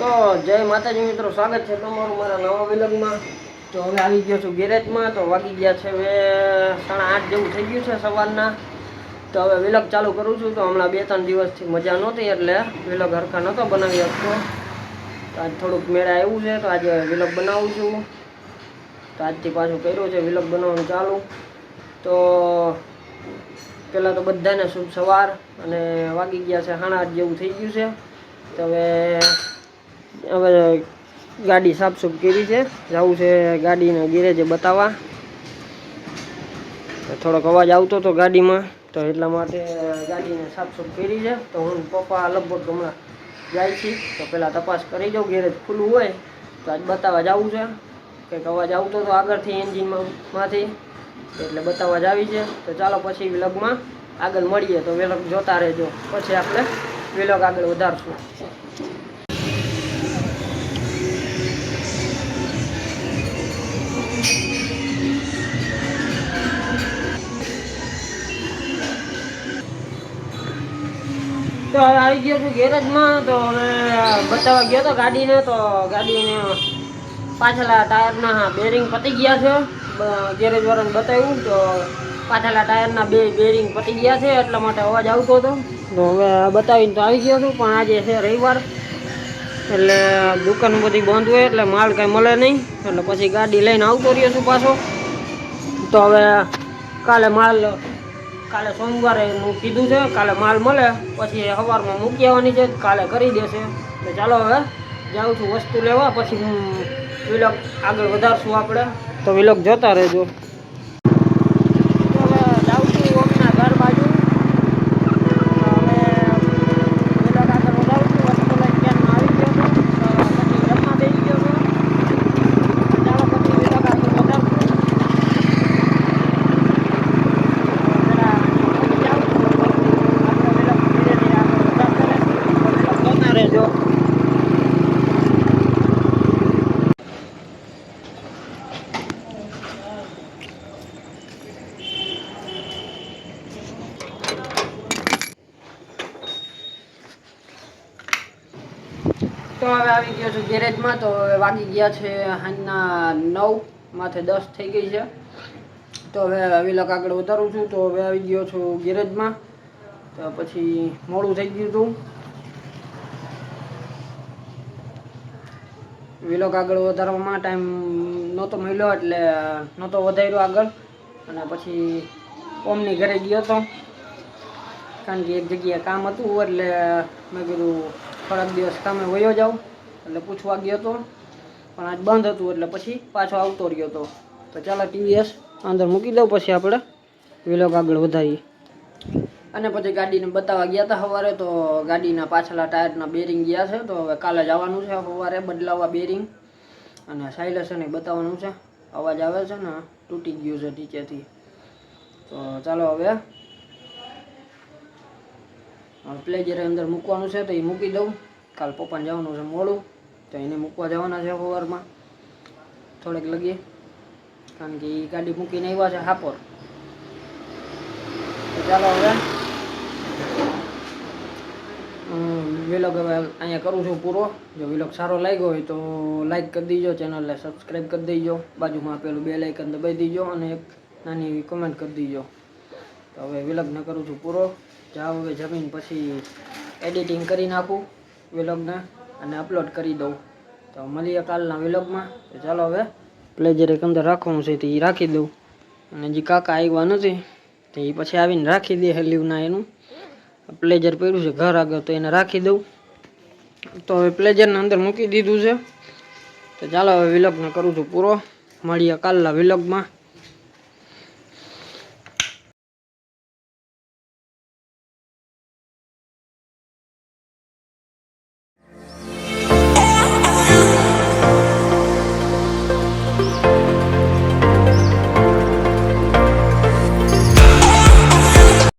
તો જય માતાજી મિત્રો, સ્વાગત છે તમારું મારા નવા વિલગમાં. તો હવે આવી ગયો છું ગેરેજમાં, તો વાગી ગયા છે હવે સાડા આઠ જેવું થઈ ગયું છે સવારના. તો હવે વિલગ ચાલુ કરું છું, તો હમણાં બે ત્રણ દિવસથી મજા નહોતી એટલે વિલગ હરખા નહોતો બનાવી શકતો. તો આજ થોડુંક મેળા આવ્યું છે, તો આજે વિલગ બનાવું છું. તો આજથી પાછું કર્યું છે વિલગ બનાવવાનું ચાલુ. તો પહેલાં તો બધાને શુભ સવાર અને વાગી ગયા છે સાડા આઠ જેવું થઈ ગયું છે. તો હવે હવે ગાડી સાફસૂફ કરી છે. જવું છે ગાડીને ગેરેજે બતાવવા. થોડોક અવાજ આવતો હતો ગાડીમાં. તો એટલા માટે ગાડીને સાફસૂફ કરી છે. તો હું પપ્પા લગભગ હમણાં જાય છે. તો પહેલાં તપાસ કરી જાઉં. ગેરેજ ખુલ્લું હોય તો આજ બતાવવા જવું છે. કંઈક અવાજ આવતો હતો આગળથી એન્જિનમાંથી. એટલે બતાવવા જ આવી છે. તો ચાલો પછી વ્લોગમાં આગળ મળીએ. તો વિલગ જોતા રહેજો. પછી આપણે વિલગ આગળ વધારશું. તો હવે આવી ગયો છું ગેરેજમાં, તો હવે બતાવવા ગયો તો ગાડીને તો ગાડીને પાછલા ટાયરના બેરિંગ પતી ગયા છે. ગેરેજ વાળાને બતાવ્યું તો પાછલા ટાયરના બે બેરિંગ પતી ગયા છે, એટલા માટે અવાજ આવતો હતો. તો હવે બતાવીને તો આવી ગયો છું, પણ આજે છે રવિવાર. એટલે દુકાન બધી બંધ હોય, એટલે માલ કાંઈ મળે નહીં. એટલે પછી ગાડી લઈને આવતો રહ્યો છું પાછો. તો હવે કાલે માલ કાલે સોમવારે નું કીધું છે, કાલે માલ મળે, પછી સવારમાં મૂકી આવવાની છે, કાલે કરી દેશે. તો ચાલો હવે, જાઉં છું વસ્તુ લેવા, પછી હું વિલોક આગળ વધારશું આપણે. તો વિલોક જોતા રહેજો તો હવે જાઉં છું ઓમના ઘર બાજુ તો હવે વિલોક આગળ વધારું છું વસ્તુ લઈને ક્યાંનો આવી ગયો છું તો પછી રમવા બેસી ગયો છું ચાલો પછી વિલોક આગળ વધારશું રહેજો તો હવે આવી ગયો છું ગેરેજમાં, તો હવે વાગી ગયા છે સાંજના નવ, માથે દસ થઈ ગઈ છે. તો હવે વિલક આગળ વધારું છું, તો હવે આવી ગયો છું ગેરેજમાં. તો પછી મોડું થઈ ગયું હતું. વિલોક આગળ વધારવામાં ટાઈમ નહોતો મળ્યો એટલે નહોતો વધાર્યો આગળ. અને પછી ઓમની ઘરે ગયો હતો કારણ કે એક જગ્યાએ કામ હતું એટલે મેં કીધું થોડાક દિવસ કામે વયો જાઉં એટલે પૂછવા ગયો હતો પણ આજ બંધ હતું એટલે પછી પાછો આવતો રહ્યો હતો તો ચાલો ટીવીએસ અંદર મૂકી દઉં પછી આપણે વિલોગ આગળ વધારીએ. અને પછી ગાડીને બતાવવા ગયા હતા સવારે તો ગાડીના પાછલા ટાયરના બેરિંગ ગયા છે, તો હવે કાલે જવાનું છે સવારે બદલાવવા બેરિંગ અને સાયલેશને બતાવવાનું છે. અવાજ આવે છે ને, તૂટી ગયું છે નીચેથી. તો ચાલો હવે પ્લેજરે અંદર મૂકવાનું છે તો એ મૂકી દઉં. કાલ પપ્પાને જવાનું છે મોડું, તો એને મૂકવા જવાના છે સવારમાં થોડેક લગી કારણ કે એ ગાડી મૂકીને આવ્યા છે હાપોર. ચાલો હવે. વિલોગ હવે અહીંયા કરું છું પૂરો. જો વિલોગ સારો લાગ્યો હોય તો લાઈક કરી દીજો ચેનલને સબસ્ક્રાઈબ કરી દેજો. બાજુમાં પેલું બે લાઇકન દબાઈ દીજો અને એક નાની એવી કમેન્ટ કરી દીજો. તો હવે વિલોગને કરું છું પૂરો. જાઓ હવે જમીન પછી એડિટિંગ કરી નાખું વિલોગને અને અપલોડ કરી દઉં. તો મળીએ કાલના વિલોગમાં તો ચાલો હવે પ્લેજર એક અંદર રાખવાનું છે તો એ રાખી દઉં. અને જે કાકા આવ્યા નથી, તો પછી આવીને રાખી દે લીવના એનું. પ્લેજર પહેર્યું છે ઘર આગળ તો એને રાખી દઉં. તો હવે પ્લેજરને અંદર મૂકી દીધું છે. તો ચાલો હવે વિલોગને કરું છું પૂરો. મળીએ કાલના વિલોગમાં